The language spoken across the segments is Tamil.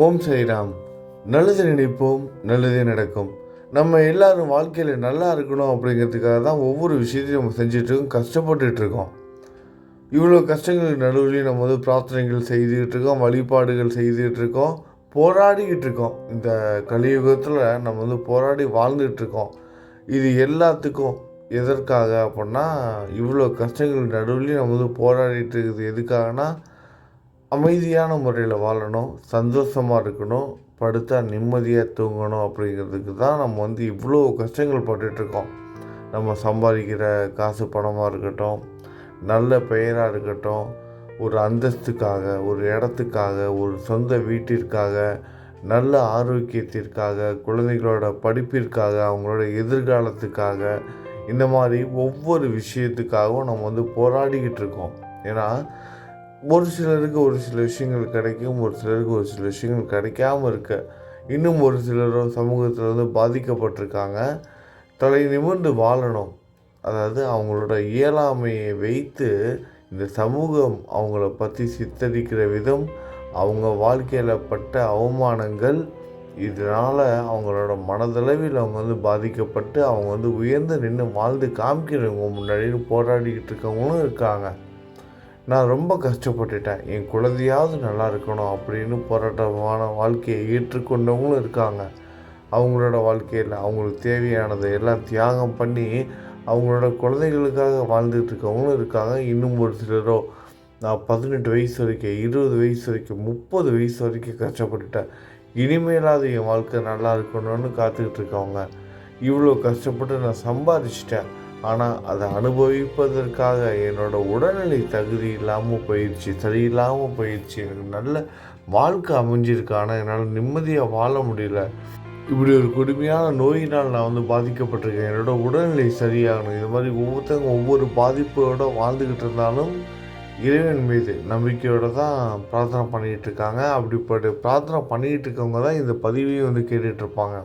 ஓம் ஸ்ரீராம். நல்லது நினைப்போம் நல்லதே நடக்கும். நம்ம எல்லாரும் வாழ்க்கையில் நல்லா இருக்கணும் அப்படிங்கிறதுக்காக தான் ஒவ்வொரு விஷயத்தையும் நம்ம செஞ்சிட்ருக்கோம் இருக்கோம் கஷ்டப்பட்டுட்டு இருக்கோம். இவ்வளோ கஷ்டங்களுக்கு நடுவுலையும் நம்ம வந்து பிரார்த்தனைகள் செய்துக்கிட்டு இருக்கோம் வழிபாடுகள் செய்துக்கிட்டு இருக்கோம் போராடிக்கிட்டு இருக்கோம். இந்த கலியுகத்தில் நம்ம வந்து போராடி வாழ்ந்துகிட்ருக்கோம் இது எல்லாத்துக்கும் எதற்காக அப்படின்னா இவ்வளோ கஷ்டங்கள் நடுவுலையும் நம்ம வந்து போராடிட்டு இருக்குது. எதுக்காகனா அமைதியான முறையில் வாழணும் சந்தோஷமாக இருக்கணும் படுத்தா நிம்மதியாக தூங்கணும் அப்படிங்கிறதுக்கு தான் நம்ம வந்து இவ்வளோ கஷ்டங்கள் பட்டுட்ருக்கோம் நம்ம சம்பாதிக்கிற காசு பணமாக இருக்கட்டும் நல்ல பெயராக இருக்கட்டும் ஒரு அந்தஸ்துக்காக ஒரு இடத்துக்காக ஒரு சொந்த வீட்டிற்காக நல்ல ஆரோக்கியத்திற்காக குழந்தைகளோட படிப்பிற்காக அவங்களோட எதிர்காலத்துக்காக இந்த மாதிரி ஒவ்வொரு விஷயத்துக்காகவும் நம்ம வந்து போராடிக்கிட்டு இருக்கோம். ஏன்னா ஒரு சிலருக்கு ஒரு சில விஷயங்கள் கிடைக்கும் ஒரு சிலருக்கு ஒரு சில விஷயங்கள் கிடைக்காம இருக்க. இன்னும் ஒரு சிலரும் சமூகத்தில் வந்து பாதிக்கப்பட்டிருக்காங்க. தலை நிமிர்ந்து வாழணும். அதாவது அவங்களோட இயலாமையை வைத்து இந்த சமூகம் அவங்கள பற்றி சித்தரிக்கிற விதம் அவங்க வாழ்க்கையில் பட்ட அவமானங்கள் இதனால் அவங்களோட மனதளவில் அவங்க வந்து பாதிக்கப்பட்டு அவங்க வந்து உயர்ந்து நின்று வாழ்ந்து காமிக்கிறவங்க முன்னாடி போராடிக்கிட்டு இருக்கவங்களும் இருக்காங்க. நான் ரொம்ப கஷ்டப்பட்டுட்டேன். என் குழந்தையாவது நல்லா இருக்கணும் அப்படின்னு போராட்டமான வாழ்க்கையை ஏற்றுக்கொண்டவங்களும் இருக்காங்க. அவங்களோட வாழ்க்கையில் அவங்களுக்கு தேவையானதை எல்லாம் தியாகம் பண்ணி அவங்களோட குழந்தைகளுக்காக வாழ்ந்துட்டு இருக்கவங்களும் இருக்காங்க. இன்னும் ஒரு சிலரோ நான் பதினெட்டு வயசு வரைக்கும் இருபது வயசு வரைக்கும் முப்பது வயசு வரைக்கும் கஷ்டப்பட்டுட்டேன். இனிமேலாவது என் வாழ்க்கை நல்லா இருக்கணும்னு காத்துக்கிட்டு இருக்கவங்க. இவ்வளோ கஷ்டப்பட்டு நான் சம்பாதிச்சிட்டேன் ஆனால் அதை அனுபவிப்பதற்காக என்னோடய உடல்நிலை தகுதி இல்லாமல் போயிடுச்சு சரியில்லாமல் போயிடுச்சு. எனக்கு நல்ல வாழ்க்கை அமைஞ்சிருக்கு ஆனால் என்னால் நிம்மதியாக வாழ முடியல. இப்படி ஒரு கொடுமையான நோயினால் நான் வந்து பாதிக்கப்பட்டிருக்கேன். என்னோட உடல்நிலை சரியாகணும். இது மாதிரி ஒவ்வொருத்தவங்க ஒவ்வொரு பாதிப்போடு வாழ்ந்துக்கிட்டு இருந்தாலும் இறைவன் மீது நம்பிக்கையோடு தான் பிரார்த்தனை பண்ணிகிட்டு இருக்காங்க. அப்படிப்பட்ட பிரார்த்தனை பண்ணிகிட்டு இருக்கவங்க தான் இந்த பதிவையும் வந்து கேட்டுட்ருப்பாங்க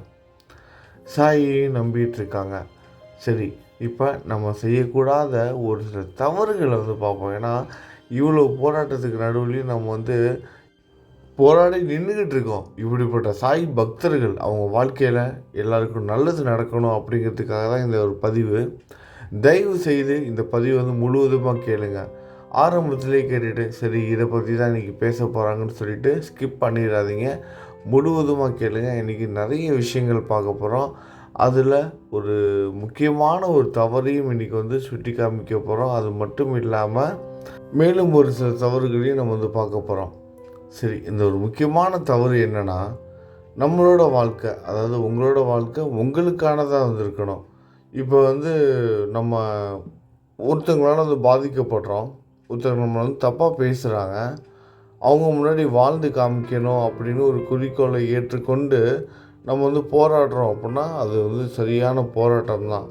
சாயையும் நம்பிட்டு இருக்காங்க. சரி இப்போ நம்ம செய்யக்கூடாத ஒரு சில தவறுகளை வந்து பார்ப்போம். ஏன்னா இவ்வளோ போராட்டத்துக்கு நடுவுலையும் நம்ம வந்து போராடி நின்றுக்கிட்டு இருக்கோம். இப்படிப்பட்ட சாய் பக்தர்கள் அவங்க வாழ்க்கையில் எல்லாருக்கும் நல்லது நடக்கணும் அப்படிங்கிறதுக்காக தான் இந்த ஒரு பதிவு. தயவு செய்து இந்த பதிவு வந்து முழுவதுமாக கேளுங்க. ஆரம்பத்திலே கேட்டுட்டு சரி இதை பற்றி தான் இன்றைக்கி பேச போகிறாங்கன்னு சொல்லிட்டு ஸ்கிப் பண்ணிடாதீங்க. முழுவதுமாக கேளுங்க. இன்றைக்கி நிறைய விஷயங்கள் பார்க்க போகிறோம் அதில் ஒரு முக்கியமான ஒரு தவறையும் இன்றைக்கி வந்து சுட்டி காமிக்க போகிறோம் அது மட்டும் இல்லாமல் மேலும் ஒரு சில தவறுகளையும் நம்ம வந்து பார்க்க போகிறோம் சரி இந்த ஒரு முக்கியமான தவறு என்னென்னா நம்மளோட வாழ்க்கை அதாவது உங்களோட வாழ்க்கை உங்களுக்கானதாக வந்துருக்கணும். இப்போ வந்து நம்ம ஒருத்தங்களால் வந்து பாதிக்கப்படுறோம். ஒருத்தவங்க நம்மளை வந்து தப்பாக பேசுகிறாங்க அவங்க முன்னாடி வாழ்ந்து காமிக்கணும் அப்படின்னு ஒரு குறிக்கோளை ஏற்றுக்கொண்டு நம்ம வந்து போராடுறோம் அப்படின்னா அது வந்து சரியான போராட்டம் தான்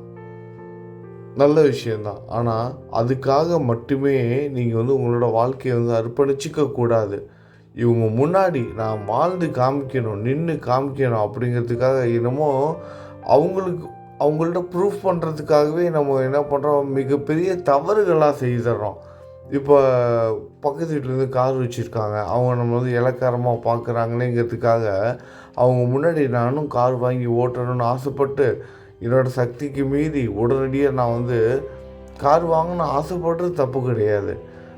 நல்ல விஷயந்தான் ஆனால் அதுக்காக மட்டுமே நீங்கள் வந்து உங்களோட வாழ்க்கையை வந்து அர்ப்பணிச்சிக்க கூடாது. இவங்க முன்னாடி நான் வாழ்ந்து காமிக்கணும் நின்று காமிக்கணும் அப்படிங்கிறதுக்காக என்னமோ அவங்களுக்கு அவங்கள்ட்ட ப்ரூஃப் பண்ணுறதுக்காகவே நம்ம என்ன பண்ணுறோம் மிகப்பெரிய தவறுகளாக செய்துடுறோம். இப்போ பக்கத்து வீட்டிலேருந்து கார் வச்சுருக்காங்க. அவங்க நம்ம வந்து இலக்காரமாக பார்க்குறாங்களேங்கிறதுக்காக அவங்க முன்னாடி நானும் கார் வாங்கி ஓட்டணும்னு ஆசைப்பட்டு என்னோடய சக்திக்கு மீறி உடனடியாக நான் வந்து கார் வாங்கணும்னு ஆசைப்படுறது தப்பு கிடையாது.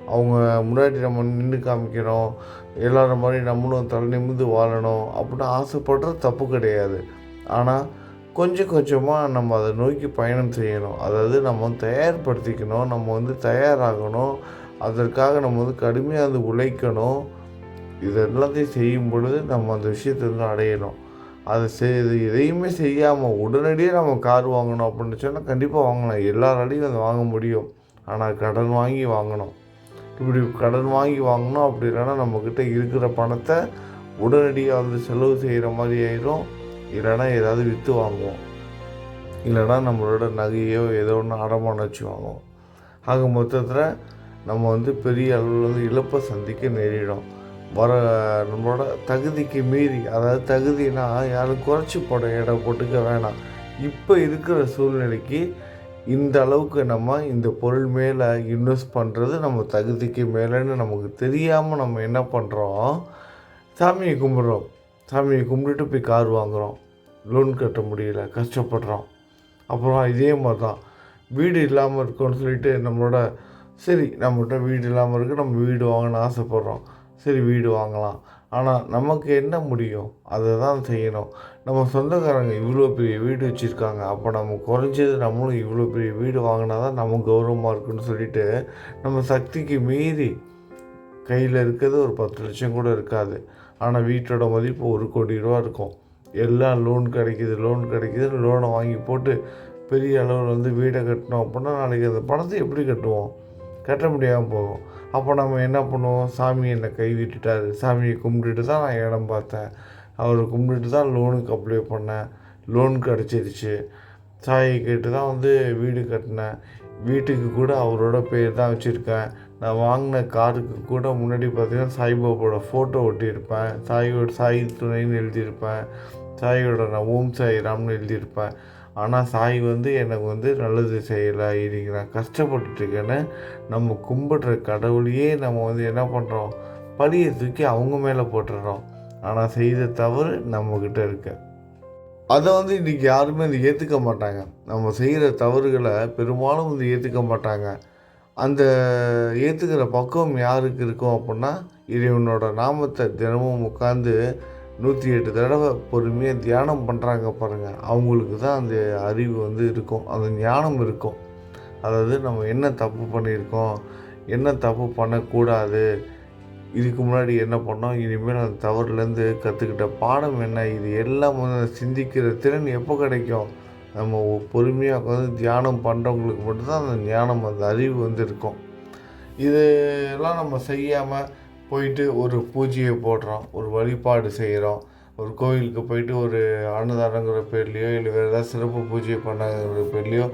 அவங்க முன்னாடி நம்ம நின்று காமிக்கணும். எல்லாரும் மாதிரி நம்மளும் தலை நிமிந்து வாழணும் அப்படின்னு ஆசைப்படுறது தப்பு கிடையாது. ஆனால் கொஞ்சம் கொஞ்சமாக நம்ம அதை நோக்கி பயணம் செய்யணும். அதாவது நம்ம தயார்படுத்திக்கணும். நம்ம வந்து தயாராகணும். அதற்காக நம்ம வந்து கடுமையாக வந்து உழைக்கணும். இது எல்லாத்தையும் செய்யும் பொழுது நம்ம அந்த விஷயத்தை வந்து அடையணும். அதை செய் எதையுமே செய்யாமல் உடனடியாக நம்ம கார் வாங்கணும் அப்படின்னு சொன்னால் கண்டிப்பாக வாங்கலாம். எல்லாராலையும் அதை வாங்க முடியும். ஆனால் கடன் வாங்கி வாங்கணும். இப்படி கடன் வாங்கி வாங்கணும் அப்படி இல்லைன்னா நம்மக்கிட்ட இருக்கிற பணத்தை உடனடியாக வந்து செலவு செய்கிற மாதிரி ஆயிரும். இல்லைன்னா ஏதாவது விற்று வாங்குவோம். இல்லைன்னா நம்மளோட நகையோ ஏதோ ஒன்று அடமானம் வச்சு வாங்குவோம். ஆக மொத்தத்தில் நம்ம வந்து பெரிய அளவில் வந்து இழப்பை சந்திக்க நேரிடும். வர நம்மளோட தகுதிக்கு மீறி அதாவது தகுதினா யாரும் குறைச்சி போட இடம் போட்டுக்க வேணாம். இப்போ இருக்கிற சூழ்நிலைக்கு இந்த அளவுக்கு நம்ம இந்த பொருள் மேலே இன்வெஸ்ட் பண்ணுறது நம்ம தகுதிக்கு மேலேன்னு நமக்கு தெரியாமல் நம்ம என்ன பண்ணுறோம் சாமியை கும்பிட்றோம். சாமியை கும்பிட்டுட்டு போய் கார் வாங்குகிறோம் லோன் கட்ட முடியல கஷ்டப்படுறோம். அப்புறம் இதே மாதிரி தான் வீடு இல்லாமல் இருக்கோன்னு சொல்லிட்டு நம்மளோட சரி நம்மகிட்ட வீடு இல்லாமல் இருக்குது நம்ம வீடு வாங்கணும்னு ஆசைப்பட்றோம். சரி வீடு வாங்கலாம். ஆனால் நமக்கு என்ன முடியும்? அதை தான் செய்யணும். நம்ம சொந்தக்காரங்க இவ்வளோ பெரிய வீடு வச்சுருக்காங்க. அப்போ நம்ம குறைஞ்சது நம்மளும் இவ்வளோ பெரிய வீடு வாங்கினா தான் நம்ம கௌரவமாக இருக்குன்னு சொல்லிட்டு நம்ம சக்திக்கு மீறி கையில் இருக்கிறது ஒரு பத்து லட்சம் கூட இருக்காது. ஆனால் வீட்டோட மதிப்பு ஒரு கோடி ரூபா இருக்கும். எல்லாம் லோன் கிடைக்கிது லோன் கிடைக்கிது லோனை வாங்கி போட்டு பெரிய அளவில் வந்து வீடை கட்டினோம் அப்படின்னா நாளைக்கு அந்த பணத்தை எப்படி கட்டுவோம்? கட்ட முடியாமல் போகும். அப்போ நம்ம என்ன பண்ணுவோம்? சாமி என்னை கை விட்டுட்டாரு. சாமியை கும்பிட்டுட்டு தான் நான் இடம் பார்த்தேன். அவரை கும்பிட்டுட்டு தான் லோனுக்கு அப்ளை பண்ணேன். லோன் கிடச்சிருச்சு. சாயை கேட்டு தான் வந்து வீடு கட்டினேன் வீட்டுக்கு கூட அவரோட பேர் தான் வச்சுருக்கேன். நான் வாங்கின காருக்கு கூட முன்னாடி பார்த்தீங்கன்னா சாய்பாபாவோட ஃபோட்டோ ஒட்டியிருப்பேன். சாயோட சாய் துணைன்னு எழுதியிருப்பேன். சாயோட நான் ஓம் சாய் ராம்னு எழுதியிருப்பேன். ஆனால் சாய் வந்து எனக்கு வந்து நல்லது செய்யலை இன்றைக்கி நான் கஷ்டப்பட்டுட்டு இருக்கேன்னு நம்ம கும்பிடுற கடவுளையே நம்ம வந்து என்ன பண்ணுறோம் பழியை தூக்கி அவங்க மேலே போட்டுடுறோம். ஆனால் செய்த தவறு நம்மக்கிட்ட இருக்குது அதை வந்து இன்றைக்கி யாருமே வந்து ஏற்றுக்க மாட்டாங்க. நம்ம செய்கிற தவறுகளை பெரும்பாலும் வந்து ஏற்றுக்க மாட்டாங்க. அந்த ஏற்றுக்கிற பக்குவம் யாருக்கு இருக்கும் அப்படின்னா இறைவனோட நாமத்தை தினமும் உட்காந்து நூற்றி எட்டு தடவை பொறுமையாக தியானம் பண்ணுறாங்க பாருங்கள் அவங்களுக்கு தான் அந்த அறிவு வந்து இருக்கும். அந்த ஞானம் இருக்கும். அதாவது நம்ம என்ன தப்பு பண்ணியிருக்கோம் என்ன தப்பு பண்ணக்கூடாது இதுக்கு முன்னாடி என்ன பண்ணோம்? இனிமேல் அந்த தவறுலேருந்து கற்றுக்கிட்ட பாடம் என்ன? இது எல்லாம் வந்து சிந்திக்கிற திறன் எப்போ கிடைக்கும்? நம்ம பொறுமையாக உட்காந்து தியானம் பண்ணுறவங்களுக்கு மட்டும்தான் அந்த ஞானம் அந்த அறிவு வந்து இருக்கும் இதெல்லாம் நம்ம செய்யாமல் போயிட்டு ஒரு பூஜையை போடுறோம் ஒரு வழிபாடு செய்கிறோம் ஒரு கோயிலுக்கு போயிட்டு ஒரு அன்னதானங்கிற பேர்லேயோ இல்லை வேறு ஏதாவது சிறப்பு பூஜையை பண்ணங்கிற பேர்லேயோ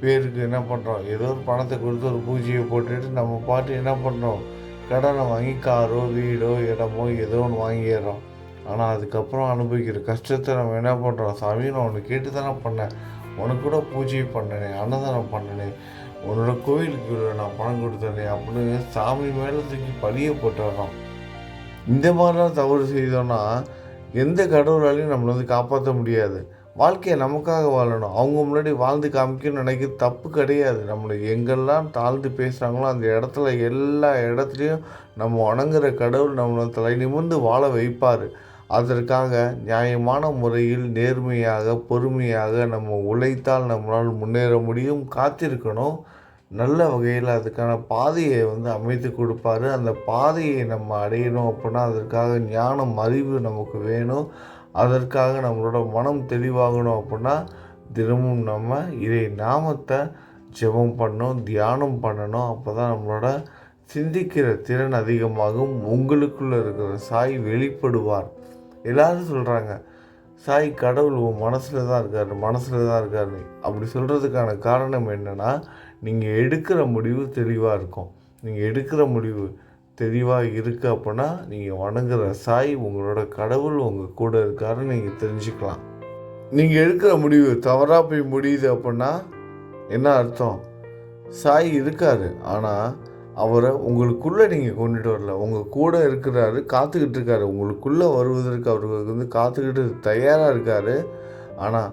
பேருக்கு என்ன பண்ணுறோம் ஏதோ ஒரு பணத்தை கொடுத்து ஒரு பூஜையை போட்டுட்டு நம்ம பாட்டு என்ன பண்ணுறோம் கடனை வாங்கி காரோ வீடோ இடமோ ஏதோ ஒன்று வாங்கிடுறோம். ஆனால் அதுக்கப்புறம் அனுபவிக்கிற கஷ்டத்தை நம்ம என்ன பண்ணுறோம் சாமி நான் உன்னை கேட்டு தானே பண்ணேன். உனக்கு கூட பூஜை பண்ணனே அன்னதானம் பண்ணனே உன்னோட கோயிலுக்கு நான் பணம் கொடுத்தனே அப்படின்னு சாமி மேலே தூக்கி பழிய போட்டுடுறோம் இந்த மாதிரிலாம் தவறு செய்தோன்னா எந்த கடவுளாலையும் நம்மளை வந்து காப்பாற்ற முடியாது. வாழ்க்கையை நமக்காக வாழணும். அவங்க முன்னாடி வாழ்ந்து காமிக்கணும்னு நினைக்கிறது தப்பு கிடையாது. நம்மளை எங்கெல்லாம் தாழ்ந்து பேசுகிறாங்களோ அந்த இடத்துல எல்லா இடத்துலையும் நம்ம வணங்குற கடவுள் நம்மளை தலை நிமிர்ந்து வாழ வைப்பார். அதற்காக நியாயமான முறையில் நேர்மையாக பொறுமையாக நம்ம உழைத்தால் நம்மளால் முன்னேற முடியும். காத்திருக்கணும். நல்ல வகையில் அதுக்கான பாதையை வந்து அமைத்து கொடுப்பாரு. அந்த பாதையை நம்ம அடையணும் அப்படின்னா அதற்காக ஞானம் அறிவு நமக்கு வேணும். அதற்காக நம்மளோட மனம் தெளிவாகணும் அப்படின்னா தினமும் நம்ம இதை நாமத்தை ஜெபம் பண்ணணும் தியானம் பண்ணணும். அப்போ தான் நம்மளோட சிந்திக்கிற திறன் அதிகமாகும். உங்களுக்குள்ளே இருக்கிற சாய் வெளிப்படுவார். எல்லாரும் சொல்கிறாங்க சாய் கடவுள் உன் மனசில் தான் இருக்கார் மனசில் தான் இருக்காரு. அப்படி சொல்கிறதுக்கான காரணம் என்னென்னா நீங்கள் எடுக்கிற முடிவு தெளிவாக இருக்கும். நீங்கள் எடுக்கிற முடிவு தெளிவாக இருக்குது அப்படின்னா நீங்கள் வணங்குற சாய் உங்களோட கடவுள் உங்கள் கூட இருக்காருன்னு நீங்கள் தெரிஞ்சுக்கலாம். நீங்கள் எடுக்கிற முடிவு தவறாக போய் முடியுது அப்படின்னா என்ன அர்த்தம்? சாய் இருக்காரு ஆனால் அவரை உங்களுக்குள்ளே நீங்கள் கொண்டுட்டு வரல. உங்கள் கூட இருக்கிறாரு காத்துக்கிட்டு இருக்காரு. உங்களுக்குள்ளே வருவதற்கு அவருக்கு வந்து காத்துக்கிட்டு தயாராக இருக்கார். ஆனால்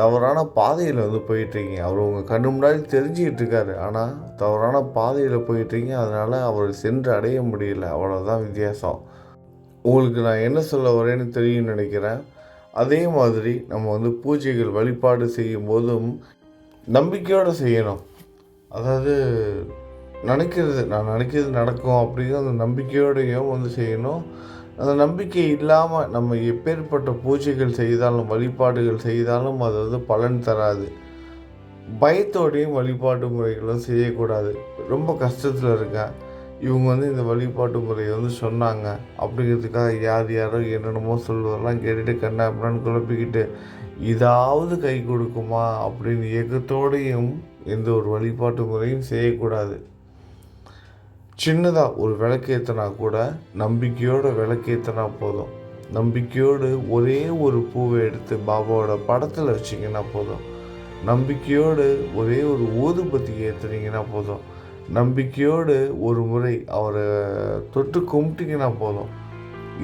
தவறான பாதையில் வந்து போயிட்டுருக்கீங்க. அவர் உங்கள் கண்ணு முன்னாடி தெரிஞ்சுக்கிட்டு இருக்காரு ஆனால் தவறான பாதையில் போயிட்டுருக்கீங்க. அதனால் அவர் சென்று அடைய முடியல. அவ்வளோதான் வித்தியாசம். உங்களுக்கு நான் என்ன சொல்ல வரேன்னு தெரியும்னு நினைக்கிறேன். அதே மாதிரி நம்ம வந்து பூஜைகள் வழிபாடு செய்யும் போதும் நம்பிக்கையோடு செய்யணும். அதாவது நினைக்கிறது நான் நினைக்கிறது நடக்கும் அப்படிங்கிற அந்த நம்பிக்கையோடையும் வந்து செய்யணும். அந்த நம்பிக்கை இல்லாமல் நம்ம எப்பேற்பட்ட பூஜைகள் செய்தாலும் வழிபாடுகள் செய்தாலும் அது வந்து பலன் தராது. பயத்தோடையும் வழிபாட்டு முறைகளும் செய்யக்கூடாது. ரொம்ப கஷ்டத்தில் இருக்கேன். இவங்க வந்து இந்த வழிபாட்டு முறையை வந்து சொன்னாங்க. அப்படிங்கிறதுக்காக யார் யாரோ என்னென்னமோ சொல்வதெல்லாம் கேட்டுட்டு கண்ணா அப்படின்னு குழப்பிக்கிட்டு இதாவது கை கொடுக்குமா அப்படின்னு இயக்கத்தோடையும் எந்த ஒரு வழிபாட்டு முறையும் செய்யக்கூடாது. சின்னதாக ஒரு விளக்கேற்றினா கூட நம்பிக்கையோடு விளக்கேற்றினா போதும். நம்பிக்கையோடு ஒரே ஒரு பூவை எடுத்து பாபாவோட படத்தில் வச்சிங்கன்னா போதும். நம்பிக்கையோடு ஒரே ஒரு ஊதுபத்தி ஏற்றுனீங்கன்னா போதும். நம்பிக்கையோடு ஒரு முறை அவரை தொட்டு கும்பிட்டிங்கன்னா போதும்.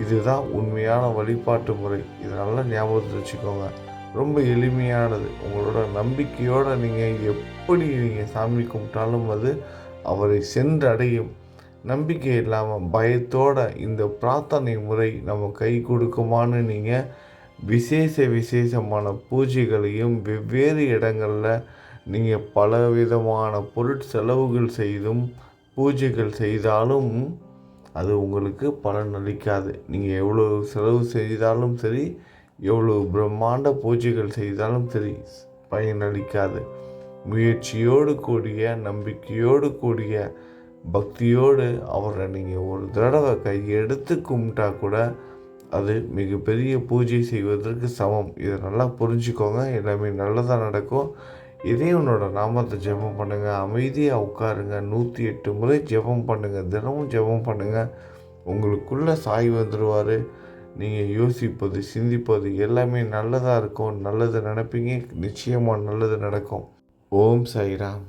இதுதான் உண்மையான வழிபாட்டு முறை. இதை நல்லா ஞாபகத்தில் வச்சுக்கோங்க. ரொம்ப எளிமையானது. உங்களோட நம்பிக்கையோடு நீங்கள் எப்படி நீங்கள் சாமி கும்பிட்டாலும் அது அவரை சென்றடையும். நம்பிக்கை இல்லாமல் பயத்தோட இந்த பிரார்த்தனை முறை நம்ம கை கொடுக்குமான்னு நீங்கள் விசேஷ விசேஷமான பூஜைகளையும் வெவ்வேறு இடங்களில் நீங்கள் பல விதமான பொருட்செலவுகள் செய்தும் பூஜைகள் செய்தாலும் அது உங்களுக்கு பலன் அளிக்காது. நீங்கள் எவ்வளோ செலவு செய்தாலும் சரி எவ்வளோ பிரம்மாண்ட பூஜைகள் செய்தாலும் சரி பயனளிக்காது. முயற்சியோடு கூடிய நம்பிக்கையோடு கூடிய பக்தியோடு அவரை நீங்கள் ஒரு தடவை கையெடுத்து கும்பிட்டா கூட அது மிகப்பெரிய பூஜை செய்வதற்கு சமம். இதை நல்லா புரிஞ்சுக்கோங்க. எல்லாமே நல்லதாக நடக்கும். இறைவனோட நாமத்தை ஜெபம் பண்ணுங்கள் அமைதியாக உட்காருங்க. நூற்றி எட்டு முறை ஜெபம் பண்ணுங்கள் தினமும் ஜெபம் பண்ணுங்கள் உங்களுக்குள்ளே சாய் வந்துடுவார் நீங்கள் யோசிப்பது சிந்திப்பது எல்லாமே நல்லதாக இருக்கும். நல்லது நினைப்பீங்க. நிச்சயமாக நல்லது நடக்கும். ஓம் சாய்ராம்.